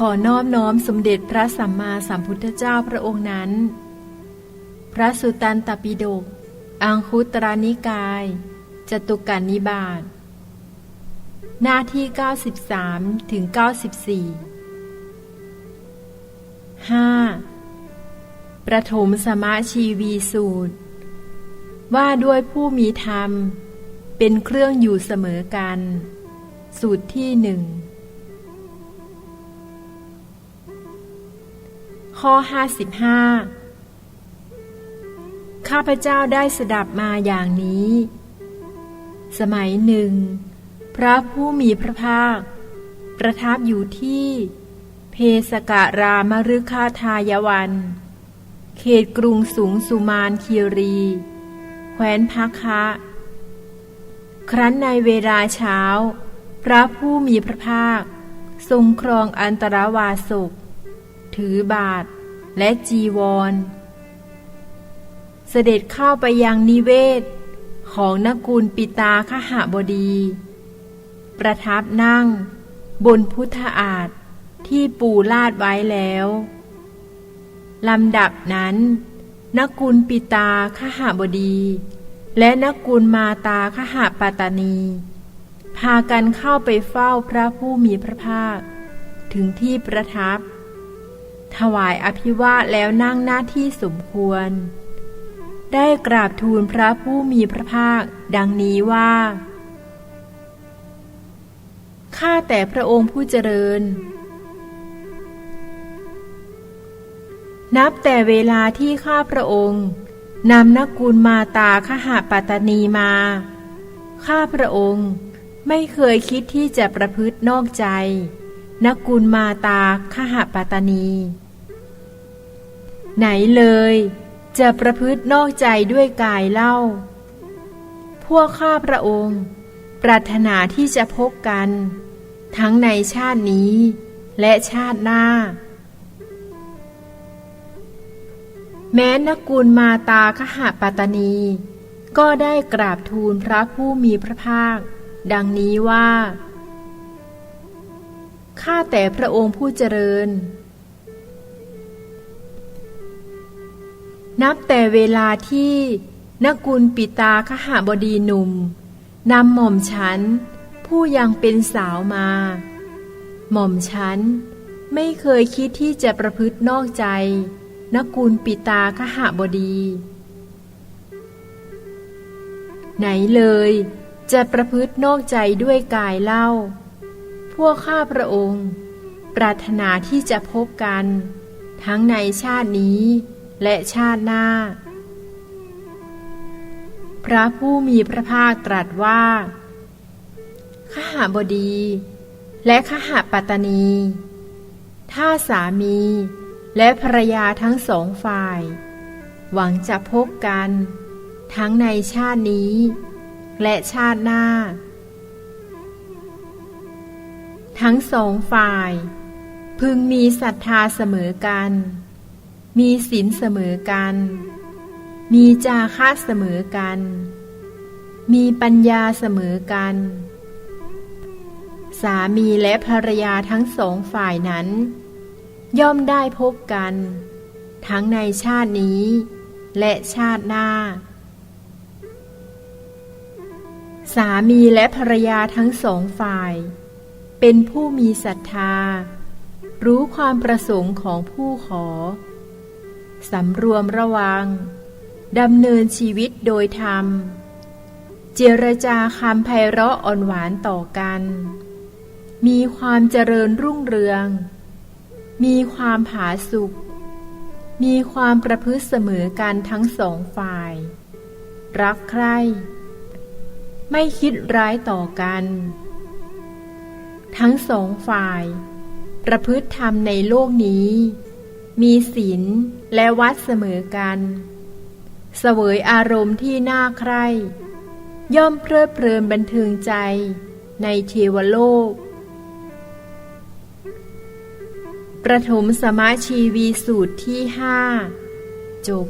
ขอนอบน้อมสมเด็จพระสัมมาสัมพุทธเจ้าพระองค์นั้น พระสุตันตปิฎกอังคุตรานิกาย จตุการนิบาต หน้าที่ 93 ถึง 94 5. ประถมสมาชีวีสูตร ว่าด้วยผู้มีธรรม เป็นเครื่องอยู่เสมอกัน สูตรที่หนึ่ง ข้อ 55 ข้าพเจ้าได้สดับมาอย่างนี้ สมัยหนึ่ง พระผู้มีพระภาค ประทับอยู่ที่ เพสการามฤคาทายวัน เขตกรุงสูงสุมานคีรี แคว้นพักคะครั้นในเวลาเช้า พระผู้มีพระภาค ทรงครองอันตรวาสุก ถือบาท และจีวร เสด็จเข้าไปยังนิเวศ ของนกุลปิตาขหบดี ประทับนั่ง บนพุทธอาฏที่ปูลาดไว้แล้วลำดับนั้นนกุลปิตาขหบดี และนกุลมาตาขหปตานี พากันเข้าไปเฝ้าพระผู้มีพระภาค ถึงที่ประทับ ถวายอภิวาทแล้วนั่งหน้าที่สมควร ได้กราบทูลพระผู้มีพระภาค ดังนี้ว่าข้าแต่พระองค์ผู้เจริญ นับแต่เวลาที่ข้าพระองค์นำนักกุลมาตาขหาปัตตานีมา ข้าพระองค์ไม่เคยคิดที่จะประพฤตินอกใจ นกุลมาตาขหปตานี ไหนเลย จะประพฤตินอกใจด้วยกายเล่า พวกข้าพระองค์ ปรารถนาที่จะพบกัน ทั้งในชาตินี้และชาติหน้า แม้นกุลมาตาขหปตตานี ก็ได้กราบทูลพระผู้มีพระภาค ดังนี้ว่า ข้าแต่พระองค์ผู้เจริญ นับแต่เวลาที่นกุลปิตาขหบดีหนุ่มนำหม่อมฉัน ผู้ยังเป็นสาวมา หม่อมฉัน ไม่เคยคิดที่จะประพฤตินอกใจนกุลปิตาขหบดี ไหนเลย จะประพฤตินอกใจด้วยกายเล่า พวกข้าพระองค์ ปรารถนาที่จะพบกัน ทั้งในชาตินี้และชาติหน้า พระผู้มีพระภาคตรัสว่าขหาบดี และขหาปัตตนี ถ้าสามีและภรรยาทั้งสองฝ่าย หวังจะพบกัน ทั้งในชาตินี้ และชาติหน้า ทั้งสองฝ่าย พึงมีศรัทธาเสมอกัน มีศีลเสมอกัน มีจาคะเสมอกัน มีปัญญาเสมอกัน สามีและภรรยาทั้งสองฝ่ายนั้น ย่อมได้พบกัน ทั้งในชาตินี้ และชาติหน้าสามีและภรรยาทั้งสองฝ่าย เป็นผู้มีศรัทธา รู้ความประสงค์ของผู้ขอ สำรวมระวัง ดำเนินชีวิตโดยธรรม เจรจาคำไพเราะอ่อนหวานต่อกัน มีความเจริญรุ่งเรือง มีความผาสุกมีความประพฤติเสมอกันทั้งสองฝ่าย รักใคร่ ไม่คิดร้ายต่อกัน ทั้งสองฝ่าย ประพฤติธรรมในโลกนี้ มีศีลและวัดเสมอกัน เสวยอารมณ์ที่น่าใคร่ ย่อมเพลิดเพลินบันเทิงใจในเทวโลก ประถมสมาชีวีสูตรที่ห้าจบ